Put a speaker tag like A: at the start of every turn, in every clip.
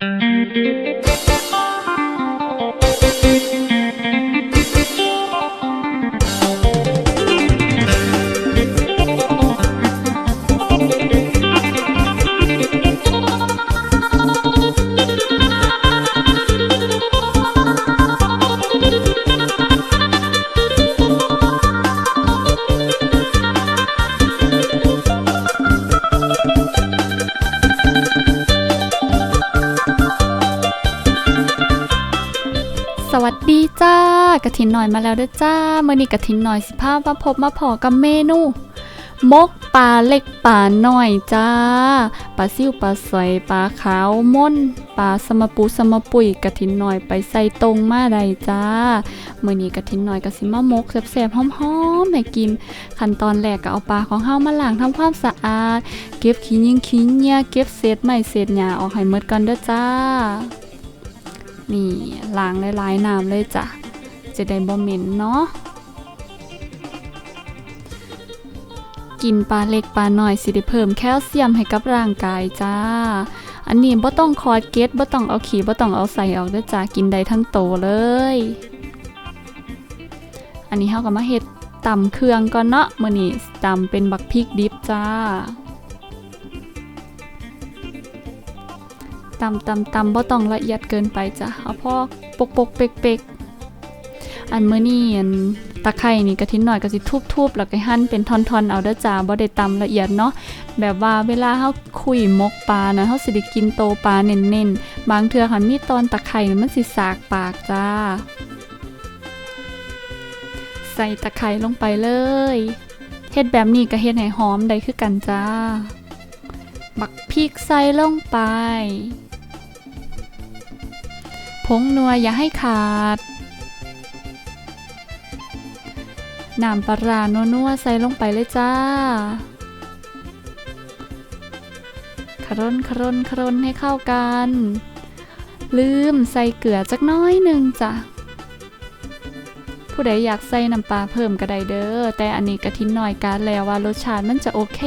A: ส วัสดีจ้ากระถินหน่อยมาแล้วด้อจ้าเมื่อนี้กระถินหน่อยสิพาพมาพบมาพอกับเมนูมกปลาเล็กปลาหน่อยจ้าปลาซิ่วปลาสอยปลาขาวม่นปลาสมปูสมปุยกระถินหน่อยไปใส่ตรงมาได้จ้าเมื่อนี้กระถินหน่อยก็สิมามกแซ่บๆหอมๆให้กิน ขั้นตอนแรกก็เอาปลาของเฮามาล้างทำความสะอาด เก็บขี้ยิงขี้เหงี้ยเก็บเศษไม้เศษหญ้าออกให้หมดก่อนเด้อจ้า นี่ล้างหลายๆน้ำเลยจ้ะจะได้บ่เหม็นเนาะกินปลาเล็กปลาหน้อยสิได้เพิ่มแคลเซียมให้กับร่างกายจ้า อันนี้บ่ต้องคอดเกตบ่ต้องเอาขี้บ่ต้องเอาใส่ออกเด้จ้ากินได้ทั้งโตเลย อันนี้เฮาก็มาเฮ็ดตำเครื่องก่อนเนาะมื้อนี้ตำเป็นบักพริกดิบจ้า ตำตำตำบ่ต้องละเอียดเกินไปจ้ะเอาพอปกปกเปกเปกอันเมื้อนี้อันตะไคร่นี่กระทินหน่อยก็สิทุบๆแล้วก็หั่นเป็นท่อนๆเอาเด้อจ้าบ่ได้ตำละเอียดเนาะแบบว่าเวลาเฮาคุยมกปลานะเฮาสิได้กินโตปลาเน้นๆ บางเทื่อคันมีตอนตะไคร่นี่มันสิสากปากจ้า ใส่ตะไคร่ลงไปเลยเฮ็ดแบบนี้ก็เฮ็ดให้หอมได้คือกันจ้า บักพริกใส่ลงไป ผงนัวอย่าให้ขาด น้ำปลานัวๆใส่ลงไปเลยจ้าครนครนครนให้เข้ากัน ลืมใส่เกลือจักน้อยหนึ่งจ้ะ ผู้ใดอยากใส่น้ำปลาเพิ่มก็ได้เด้อ แต่อันนี้กะทิหน่อยการแล้วว่ารสชาติมันจะโอเค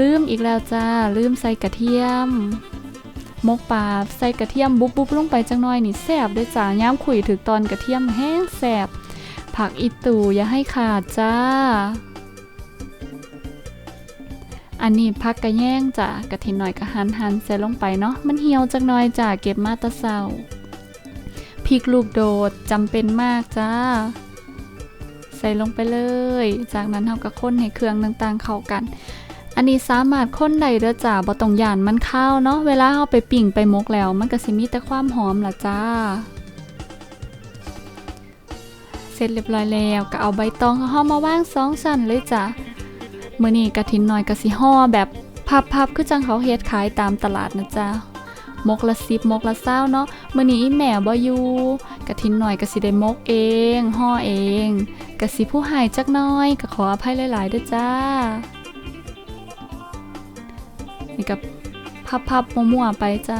A: ลืมอีกแล้วจ้า ลืมใส่กระเทียม มกปลาใส่กระเทียมบุบบุบลงไปจังน้อยนี่แซบด้วยจ้าย้ำขุยถึกตอนกระเทียมแห้งแซบผักอีตูอย่าให้ขาดจ้า อันนี้พักกระแย่งจ้ะกระถินหน่อยกระหันหันใส่ลงไปเนาะมันเหี่ยวจักหน่อยจ้ะเก็บมาตะเศร้าพริกลูกโดดจำเป็นมากจ้า ใส่ลงไปเลย จากนั้นเราก็ค้นให้เครื่องต่างๆเข้ากัน อันนี้สามารถค้นได้เด้อจ้าบ่ต้องย่านมันข้าวเนาะเวลาเอาไปปิ่งไปมกแล้ว มันก็สิมีแต่ความหอมล่ะจ้า เสร็จเรียบร้อยแล้วก็เอาใบตองขอมาว่างสองชั้นเลยจ้ะมื้อนี้กะทินน้อยก็สิห่อแบบพับๆคือจังเขาเฮ็ดขายตามตลาดนะจ้ามกละ10มกละ20เนาะมื้อนี้แม่บ่อยู่กะทินหน้อยก็สิได้มกเองห่อเองก็สิผู้หายจักหน้อยก็ขออภัยหลายๆเด้อจ้า นี่กับพับๆมั่วๆไปจ้า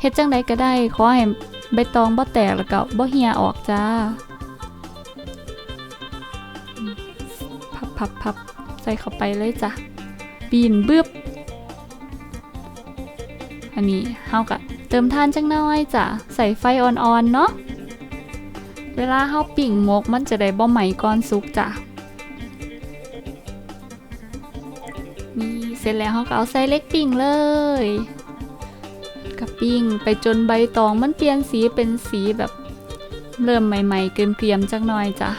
A: เฮ็ดจังใดก็ได้ขอให้ใบตองบ่แตกแล้วก็บ่เหี่ยออกจ้า พับพับๆใส่เข้าไปเลยจ้ะปีนบึบอันนี้เฮาก็เติมทานจังน้อยจ้ะใส่ไฟอ่อนๆเนาะเวลาเฮาปิ่งหมกมันจะได้บ่ไหมก่อนสุกจ้ะ เสร็จแล้วเขาก็เอาใส่เล็กปิ่งเลยกับปิ้งไปจนใบตองมันเปลี่ยนสีเป็นสีแบบเริ่มใหม่ๆเกรียมๆจักหน่อยจ้ะ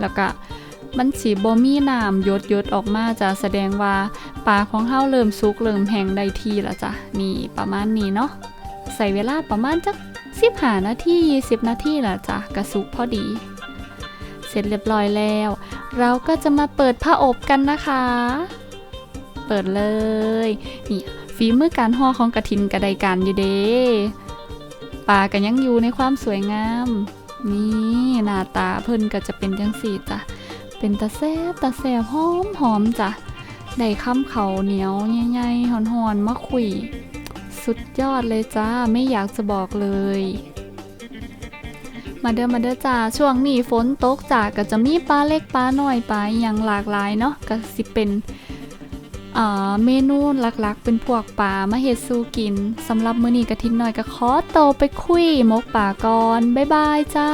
A: แล้วก็มันสีบมีน้ำยดยดออกมาจะแสดงว่าปลาของเฮาเริ่มสุกเริ่มแห้งได้ทีแล้วจ้ะนี่ประมาณนี้เนาะใส่เวลาประมาณจัก15นาที20นาทีละจ้ะกระสุกพอดี เสร็จเรียบร้อยแล้ว เราก็จะมาเปิดผ้าอบกันนะคะ เปิดเลยนี่ฝีมือการห่อของกระถินกระไดการอยู่เด้ปลากันยังอยู่ในความสวยงาม นี่หน้าตาเพิ่นก็จะเป็นจังสีจ้ะ เป็นตาแซ่บตาแซ่บหอมหอมจ้ะ ได้ข้ามเขาเหนียวใหญ่ๆหอนๆมาคุย สุดยอดเลยจ้า ไม่อยากจะบอกเลยมาเด้อมาเด้อจ้าช่วงนี้ฝนตกจ้าก็จะมีปลาเล็กปลาน้อยปลาอย่างหลากหลายเนาะก็สิเป็น เมนูหลักๆ เป็นพวกปลามาเฮ็ดซูกินสำหรับมื้อนี้กะทินหน่อยก็ขอโตไปคุยมกป่าก่อน บ๊ายบายจ้า